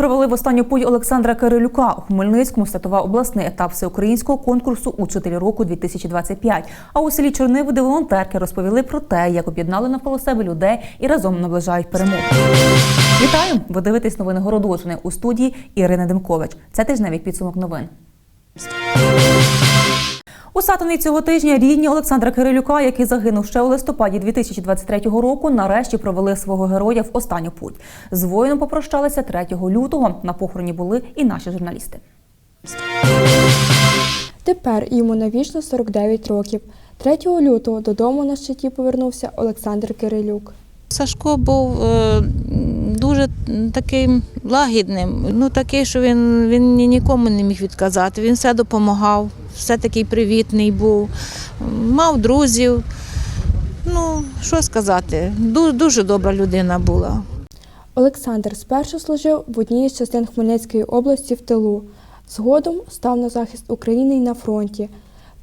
Провели в останню путь Олександра Кирилюка. У Хмельницькому стартував обласний етап всеукраїнського конкурсу «Учителі року 2025». А у селі Чорниводи волонтерки розповіли про те, як об'єднали навколо себе людей і разом наближають перемогу. Вітаю! Ви дивитесь новини Городочини у студії Ірини Демкович. Це тижневий підсумок новин. У Сатані цього тижня рідні Олександра Кирилюка, який загинув ще у листопаді 2023 року, нарешті провели свого героя в останню путь. З воїном попрощалися 3 лютого. На похороні були і наші журналісти. Тепер йому навічно 49 років. 3 лютого додому на щиті повернувся Олександр Кирилюк. Сашко був е, дуже таким лагідним, ну такий, що він, він нікому не міг відказати. Він все допомагав, все такий привітний був, мав друзів. Ну, що сказати, дуже, дуже добра людина була. Олександр спершу служив в одній із частин Хмельницької області в тилу. Згодом став на захист України й на фронті.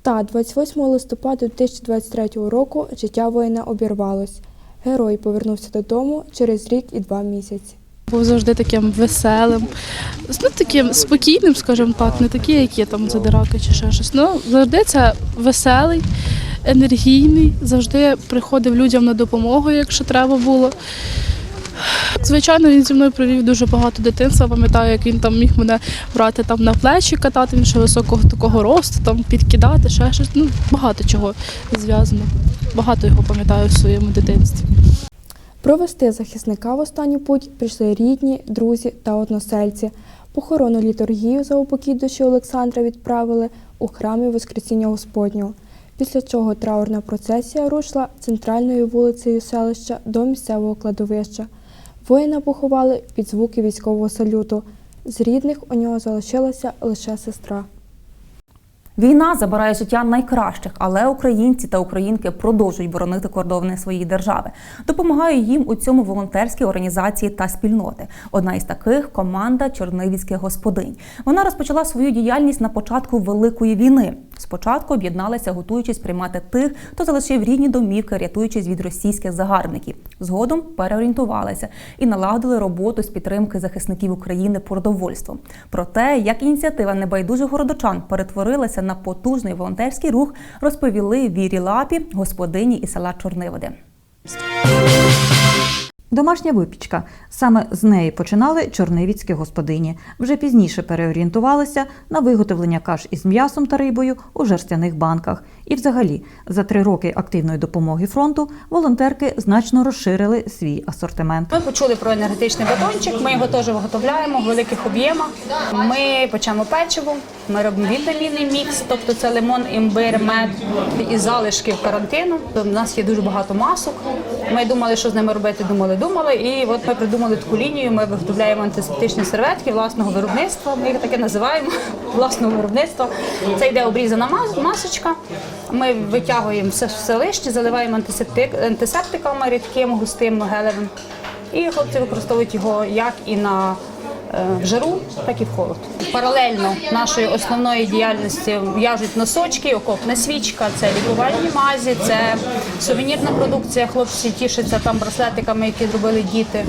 Та 28 листопада 2023 року життя воїна обірвалось. Герой повернувся додому через рік і два місяці. Був завжди таким веселим, ну таким спокійним, скажімо так, не як є там задираки чи ще щось. Ну завжди це веселий, енергійний, завжди приходив людям на допомогу, якщо треба було. Звичайно, він зі мною провів дуже багато дитинства. Пам'ятаю, як він там міг мене брати там на плечі, катати, він ще високого такого росту, там підкидати, ще щось. Ну, багато чого зв'язано. Багато його пам'ятаю в своєму дитинстві. Провести захисника в останню путь прийшли рідні, друзі та односельці. Похоронну літургію за упокій душі Олександра відправили у храмі Воскресіння Господнього. Після чого траурна процесія рушила центральною вулицею селища до місцевого кладовища. Воїна поховали під звуки військового салюту. З рідних у нього залишилася лише сестра. Війна забирає життя найкращих, але українці та українки продовжують боронити кордони своєї держави. Допомагають їм у цьому волонтерські організації та спільноти. Одна із таких команда Чорнивіцьких господинь. Вона розпочала свою діяльність на початку великої війни. Спочатку об'єдналися, готуючись приймати тих, хто залишив рідні домівки, рятуючись від російських загарбників. Згодом переорієнтувалися і налагодили роботу з підтримки захисників України продовольством. Про те, як ініціатива небайдужих городочан перетворилася на потужний волонтерський рух, розповіли Вірі Лапі, господині із села Чорниводи. Домашня випічка. Саме з неї починали чорнивіцькі господині. Вже пізніше переорієнтувалися на виготовлення каш із м'ясом та рибою у жерстяних банках. І, взагалі, за три роки активної допомоги фронту волонтерки значно розширили свій асортимент. Ми почули про енергетичний батончик. Ми його теж виготовляємо в великих об'ємах. Ми печемо печиво. Ми робимо вітамінний мікс, тобто це лимон, імбир, мед і залишки карантину. У нас є дуже багато масок. Ми думали, що з ними робити. Думали, думали. І от ми придумали таку лінію. Ми виготовляємо антисептичні серветки власного виробництва. Ми їх таке називаємо власного виробництва. Це йде обрізана мас- масочка. Ми витягуємо все, все лишнє, заливаємо антисептик, антисептиками рідким, густим, гелевим. І хлопці використовують його як і на в жару, так і в холод. Паралельно нашої основної діяльності в'яжуть носочки, окопна свічка, це лікувальні мазі, це сувенірна продукція. Хлопці тішаться там браслетиками, які зробили діти.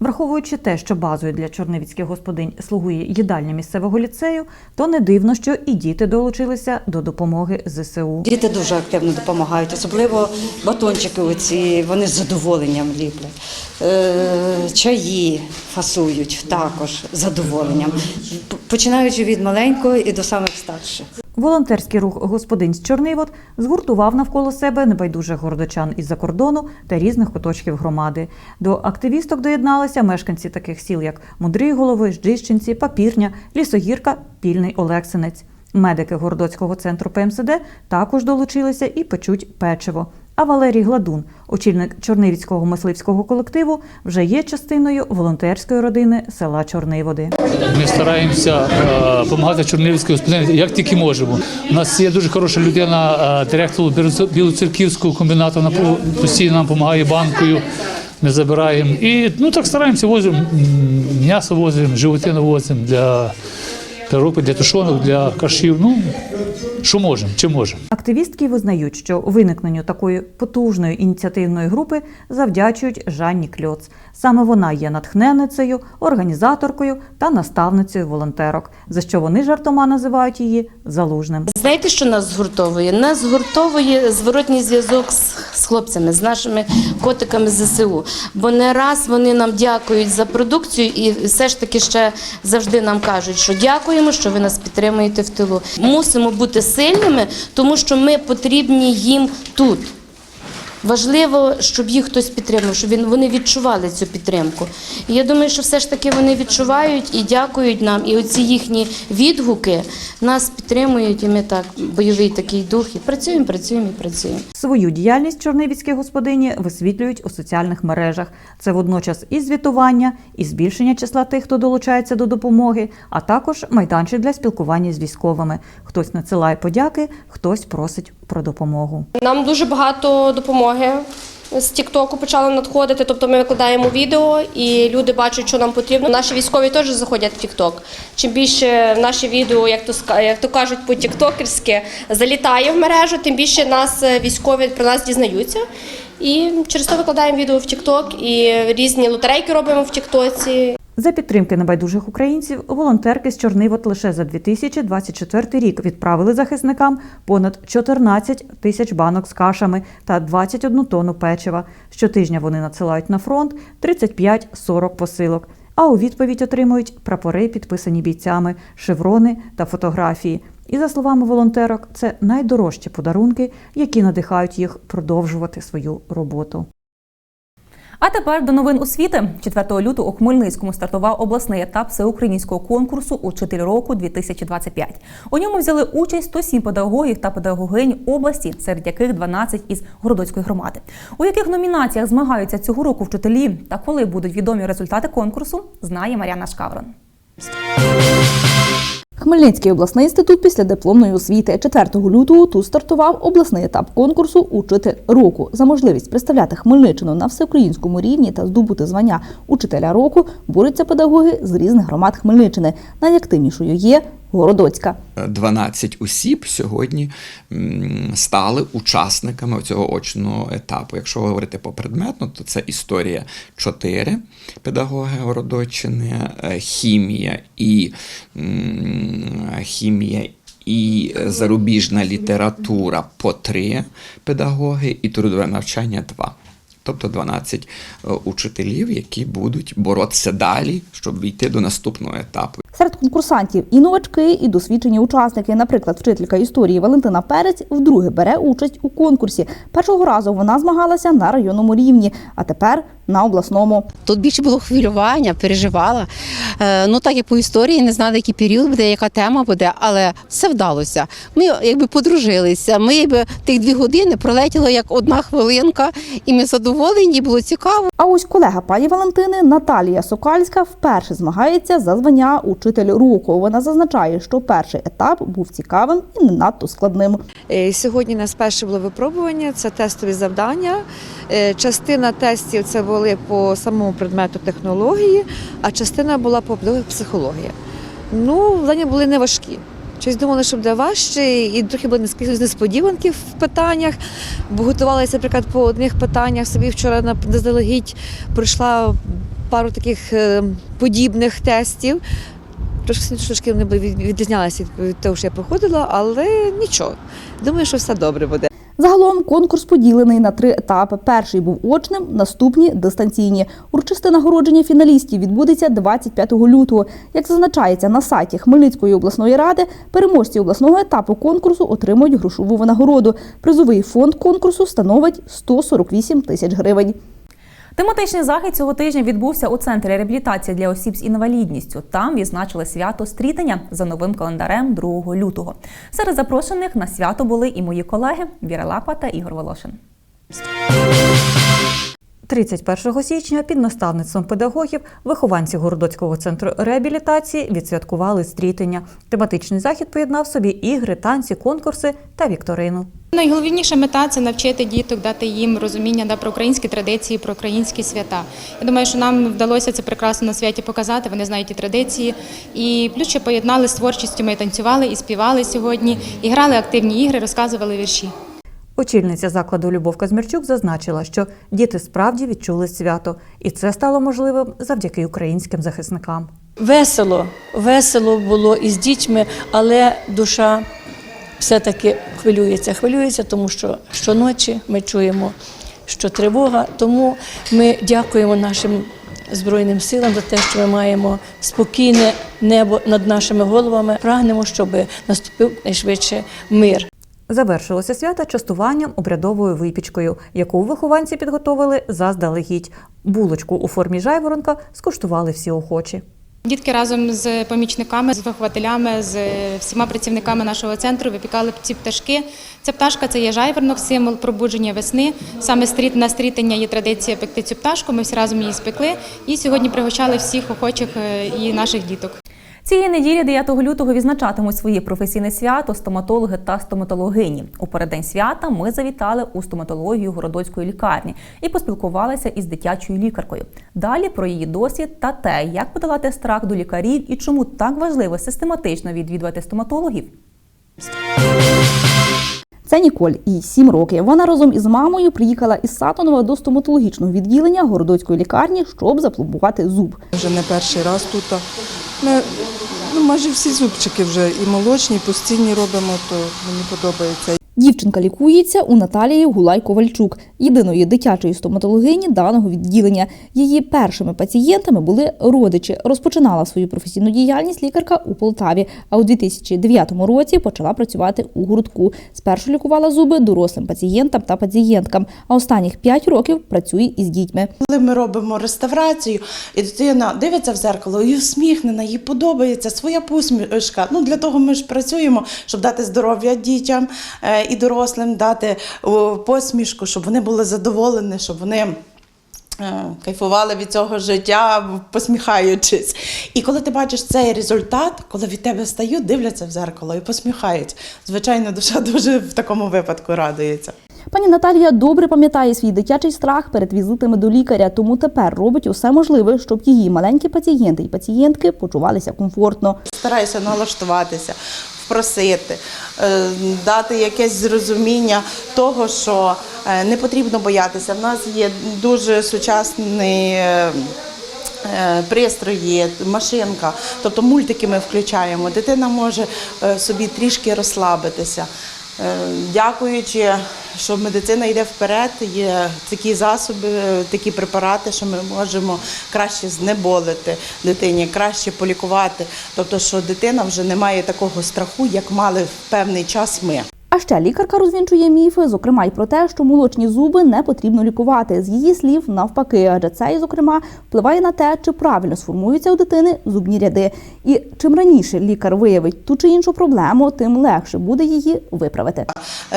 Враховуючи те, що базою для чорнивіцьких господинь слугує їдальня місцевого ліцею, то не дивно, що і діти долучилися до допомоги ЗСУ. Діти дуже активно допомагають, особливо батончики оці, вони з задоволенням ліплять. Е, чаї фасують також задоволенням, починаючи від маленького і до самих старших. Волонтерський рух господинь з Чорнивод згуртував навколо себе небайдужих городочан із-за кордону та різних куточків громади. До активісток доєдналися мешканці таких сіл, як Мудрі Голови, Ждищенці, Папірня, Лісогірка, Пільний Олексинець. Медики городоцького центру ПМСД також долучилися і печуть печиво. А Валерій Гладун, очільник Чорнивіцького мисливського колективу, вже є частиною волонтерської родини села Чорниводи. Ми стараємося допомагати Чорнівській господарстві, як тільки можемо. У нас є дуже хороша людина, е, директор Білоцерківського комбінату, вона по- постійно нам допомагає банкою. Ми забираємо. І ну так стараємося, возимо м'ясо возимо, животину возимо для переробки, для тушонок, для кашів. Ну, що можемо, чи можемо. Активістки визнають, що виникненню такої потужної ініціативної групи завдячують Жанні Кльоц. Саме вона є натхненницею, організаторкою та наставницею волонтерок, за що вони жартома називають її залужним. Знаєте, що нас згуртовує? Нас згуртовує зворотній зв'язок з, з хлопцями, з нашими котиками з ЗСУ. Бо не раз вони нам дякують за продукцію і все ж таки ще завжди нам кажуть, що дякуємо, що ви нас підтримуєте в тилу. Мусимо бути сильними, тому що ми потрібні їм тут. Важливо, щоб їх хтось підтримав, щоб він- вони відчували цю підтримку. І я думаю, що все ж таки вони відчувають і дякують нам. І оці їхні відгуки нас підтримують, і ми так, бойовий такий дух, і працюємо, працюємо і працюємо. Свою діяльність чорнивіцькі господині висвітлюють у соціальних мережах. Це водночас і звітування, і збільшення числа тих, хто долучається до допомоги, а також майданчик для спілкування з військовими. Хтось надсилає подяки, хтось просить про допомогу. Нам дуже багато допомоги з Тіктоку почали надходити. Тобто ми викладаємо відео і люди бачать, що нам потрібно. Наші військові теж заходять в Тікток. Чим більше наші відео, як то як то кажуть, по тіктокерськи залітає в мережу, тим більше нас е, військові про нас дізнаються. І через то викладаємо відео в Тікток і різні лотерейки робимо в Тіктоці. За підтримки небайдужих українців, волонтерки з Чорнивот лише за 2024 рік відправили захисникам понад 14 тисяч банок з кашами та 21 тонну печива. Щотижня вони надсилають на фронт 35-40 посилок. А у відповідь отримують прапори, підписані бійцями, шеврони та фотографії. І за словами волонтерок, це найдорожчі подарунки, які надихають їх продовжувати свою роботу. А тепер до новин освіти. 4 лютого у Хмельницькому стартував обласний етап всеукраїнського конкурсу Учитель року 2025. У ньому взяли участь 107 педагогів та педагогинь області, серед яких 12 із Городоцької громади. У яких номінаціях змагаються цього року вчителі та коли будуть відомі результати конкурсу, знає Мар'яна Шкаврон. Хмельницький обласний інститут після дипломної освіти 4 лютого тут стартував обласний етап конкурсу Учитель року за можливість представляти Хмельниччину на всеукраїнському рівні та здобути звання учителя року борються педагоги з різних громад Хмельниччини. Найактивнішою є Городоцька. 12 осіб сьогодні стали учасниками цього очного етапу. Якщо говорити попредметно, то це історія 4 педагоги Городоччини, е, хімія і хімія. І зарубіжна література по 3 педагоги, і трудове навчання 2. Тобто 12 е, учителів, які будуть боротися далі, щоб війти до наступного етапу. Серед конкурсантів і новачки, і досвідчені учасники. Наприклад, вчителька історії Валентина Перець вдруге бере участь у конкурсі. Першого разу вона змагалася на районному рівні, а тепер на обласному. Тут більше було хвилювання, переживала. Е, ну так як по історії не знала, який період буде, яка тема буде, але все вдалося. Ми якби подружилися. Ми якби тих дві години пролетіло як одна хвилинка, і ми задоволені, було цікаво. А ось колега пані Валентини Наталія Сокальська вперше змагається за звання учитель року. Вона зазначає, що перший етап був цікавим і не надто складним. Е, Сьогодні у нас перше було випробування, це тестові завдання. Е, Частина тестів це були по самому предмету технології, а частина була по психології. Ну, завдання були не важкі. Щось думали, що буде важче, і трохи були несподіванки в питаннях, бо готувалася, наприклад, по одних питаннях. Собі вчора заздалегідь пройшла пару таких е, подібних тестів. Трошки трошки вони відрізнялися від того, що я проходила, але нічого. Думаю, що все добре буде. Загалом конкурс поділений на три етапи. Перший був очним, наступні дистанційні. Урочисте нагородження фіналістів відбудеться 25 лютого. Як зазначається на сайті Хмельницької обласної ради, переможці обласного етапу конкурсу отримують грошову винагороду. Призовий фонд конкурсу становить 148 тисяч гривень. Тематичний захід цього тижня відбувся у центрі реабілітації для осіб з інвалідністю. Там відзначили свято стрітання за новим календарем 2 лютого. Серед запрошених на свято були і мої колеги Віра Лапа та Ігор Волошин. 31 січня під наставництвом педагогів вихованці Городоцького центру реабілітації відсвяткували стрітення. Тематичний захід поєднав собі ігри, танці, конкурси та вікторину. Найголовніша мета це навчити діток, дати їм розуміння да, про українські традиції, про українські свята. Я думаю, що нам вдалося це прекрасно на святі показати. Вони знають ті традиції. І плюс ще поєднали з творчістю. Ми танцювали і співали сьогодні, і грали активні ігри, розказували вірші. Очільниця закладу Любов Казмірчук зазначила, що діти справді відчули свято, і це стало можливим завдяки українським захисникам. Весело, весело було із дітьми, але душа все-таки хвилюється. Хвилюється, тому що щоночі ми чуємо, що тривога. Тому ми дякуємо нашим Збройним силам за те, що ми маємо спокійне небо над нашими головами. Прагнемо, щоб наступив найшвидше мир. Завершилося свято частуванням обрядовою випічкою, яку вихованці підготовили заздалегідь. Булочку у формі жайворонка скуштували всі охочі. Дітки разом з помічниками, з вихователями, з всіма працівниками нашого центру випікали ці пташки. Ця пташка це є жайворонок, символ пробудження весни. Саме стріт на стрітення є традиція пекти цю пташку. Ми всі разом її спекли і сьогодні пригощали всіх охочих е, і наших діток. Цієї неділі, 9 лютого, відзначатимуть своє професійне свято стоматологи та стоматологині. У переддень свята ми завітали у стоматологію городоцької лікарні і поспілкувалися із дитячою лікаркою. Далі про її досвід та те, як подолати страх до лікарів і чому так важливо систематично відвідувати стоматологів. Це Ніколь, їй 7 років. Вона разом із мамою приїхала із Сатонова до стоматологічного відділення городоцької лікарні, щоб запломбувати зуб. Вже не перший раз тут. Ми ну, майже всі зубчики вже і молочні, і постійні робимо, то мені подобається. Дівчинка лікується у Наталії Гулай-Ковальчук, єдиної дитячої стоматологині даного відділення. Її першими пацієнтами були родичі. Розпочинала свою професійну діяльність лікарка у Полтаві, а у 2009 році почала працювати у гуртку. Спершу лікувала зуби дорослим пацієнтам та пацієнткам, а останніх 5 років працює із дітьми. Коли ми робимо реставрацію, і дитина дивиться в зеркало і усміхнена, їй подобається своя посмішка. Ну для того ми ж працюємо, щоб дати здоров'я дітям е, і дорослим, дати посмішку, щоб вони були задоволені, щоб вони. е, Кайфували від цього життя, посміхаючись. І коли ти бачиш цей результат, коли від тебе стають, дивляться в зеркало і посміхають. Звичайно, душа дуже в такому випадку радується. Пані Наталія добре пам'ятає свій дитячий страх перед візитами до лікаря, тому тепер робить усе можливе, щоб її маленькі пацієнти і пацієнтки почувалися комфортно. Стараюся налаштуватися, впросити, е, дати якесь зрозуміння того, що е, не потрібно боятися. В нас є дуже сучасний. е, Пристрої, машинка, тобто мультики ми включаємо. Дитина може собі трішки розслабитися. Е, Дякуючи, що медицина йде вперед, є такі засоби, е, такі препарати, що ми можемо краще знеболити дитині, краще полікувати. Тобто, що дитина вже не має такого страху, як мали в певний час ми. А ще лікарка розвінчує міфи, зокрема й про те, що молочні зуби не потрібно лікувати. З її слів навпаки, адже це, зокрема, впливає на те, чи правильно сформуються у дитини зубні ряди. І чим раніше лікар виявить ту чи іншу проблему, тим легше буде її виправити.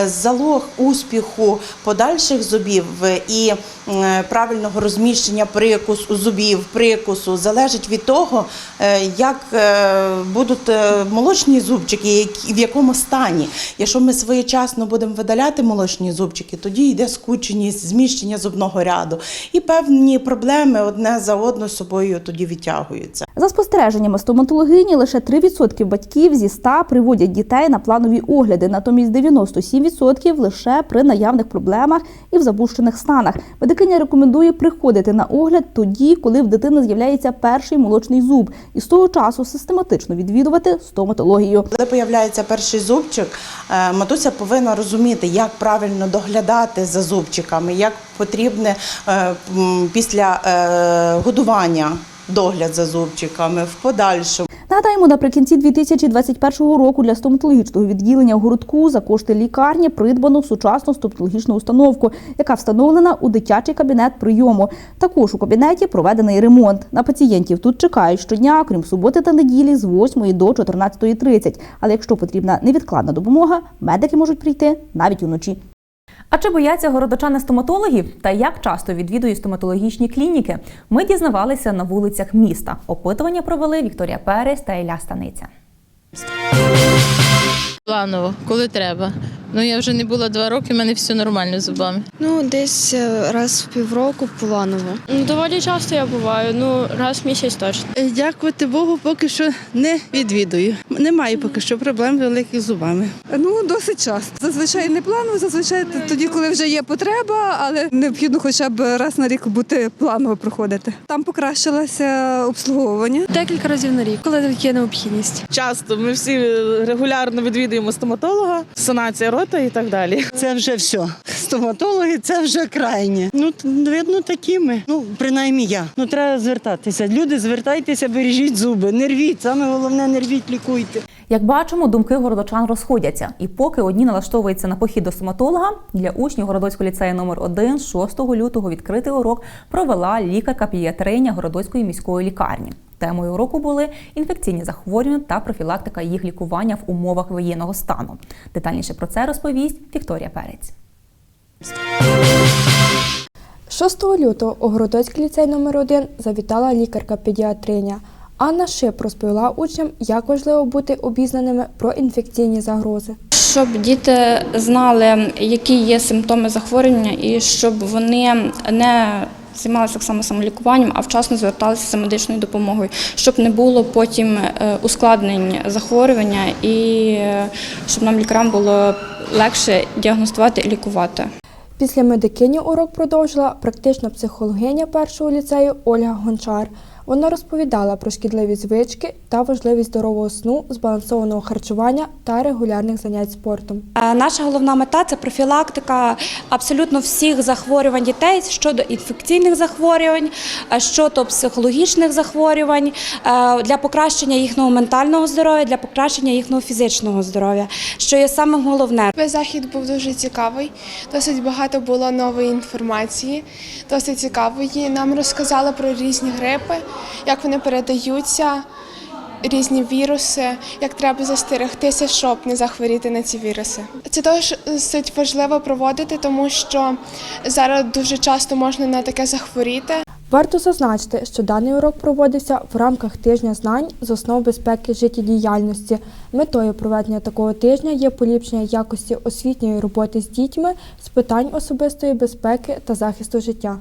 Залог успіху подальших зубів і е, правильного розміщення прикусу зубів, прикусу залежить від того, е, як е, будуть молочні зубчики, в якому стані. Якщо ми своєчасно будемо видаляти молочні зубчики, тоді йде скученість, зміщення зубного ряду, і певні проблеми одне за одно собою тоді відтягуються. За спостереженнями стоматологині, лише 3% батьків зі 100 приводять дітей на планові огляди, натомість 97% лише при наявних проблемах і в запущених станах. Медикиня рекомендує приходити на огляд тоді, коли в дитини з'являється перший молочний зуб, і з того часу систематично відвідувати стоматологію. Коли появляється перший зубчик, е, матуся повинна розуміти, як правильно доглядати за зубчиками, як потрібне е, після е, годування догляд за зубчиками в подальшому. Нагадаємо, наприкінці 2021 року для стоматологічного відділення городку за кошти лікарні придбано сучасну стоматологічну установку, яка встановлена у дитячий кабінет прийому. Також у кабінеті проведений ремонт. На пацієнтів тут чекають щодня, крім суботи та неділі, з 8 до 14.30. Але якщо потрібна невідкладна допомога, медики можуть прийти навіть уночі. А чи бояться городочани стоматологів та як часто відвідують стоматологічні клініки? Ми дізнавалися на вулицях міста. Опитування провели Вікторія Перес та Ілля Станиця. Планово, коли треба. Ну я вже не була два роки, в мене все нормально з зубами. Ну, десь е, раз в півроку планово. Ну, доволі часто я буваю, ну раз в місяць точно. Е, Дякувати Богу, поки що не відвідую. Немає поки що проблем великих з зубами. Ну, досить часто. Зазвичай не планово, зазвичай тоді, коли вже є потреба, але необхідно хоча б раз на рік бути планово проходити. Там покращилося обслуговування. Декілька разів на рік, коли є необхідність. Часто ми всі регулярно відвідуємо стоматолога, санація рота і так далі. Це вже все. Стоматологи це вже крайні. Ну, видно, такі ми. Ну, принаймні я. Ну, треба звертатися. Люди, звертайтеся, бережіть зуби. Не рвіть. Саме головне, не рвіть, лікуйте. Як бачимо, думки городочан розходяться. І поки одні налаштовуються на похід до стоматолога, для учнів Городоцького ліцею номер 1 6 лютого відкритий урок провела лікарка педіатриня Городоцької міської лікарні. Темою уроку були інфекційні захворювання та профілактика їх лікування в умовах воєнного стану. Детальніше про це розповість Вікторія Перець. 6 лютого у Городоцький ліцей номер 1 завітала лікарка-педіатриня. Анна Шип розповіла учням, як важливо бути обізнаними про інфекційні загрози. Щоб діти знали, які є симптоми захворювання, і щоб вони не займалися так само самолікуванням, а вчасно зверталися за медичною допомогою, щоб не було потім е, ускладнень захворювання і е, щоб нам лікарям було легше діагностувати і лікувати. Після медикині урок продовжила практична психологиня першого ліцею Ольга Гончар. Вона розповідала про шкідливі звички та важливість здорового сну, збалансованого харчування та регулярних занять спортом. Е, Наша головна мета це профілактика абсолютно всіх захворювань дітей щодо інфекційних захворювань, е, щодо психологічних захворювань е, для покращення їхнього ментального здоров'я, для покращення їхнього фізичного здоров'я, що є самим головне. Захід був дуже цікавий. Досить багато було нової інформації, досить цікавої. Нам розказали про різні грипи, як вони передаються, різні віруси, як треба застерегтися, щоб не захворіти на ці віруси. Це досить важливо проводити, тому що зараз дуже часто можна на таке захворіти. Варто зазначити, що даний урок проводився в рамках тижня знань з основ безпеки життєдіяльності. Метою проведення такого тижня є поліпшення якості освітньої роботи з дітьми з питань особистої безпеки та захисту життя.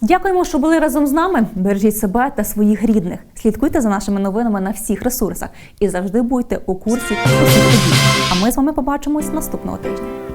Дякуємо, що були разом з нами. Бережіть себе та своїх рідних. Слідкуйте за нашими новинами на всіх ресурсах і завжди будьте у курсі. А ми з вами побачимось наступного тижня.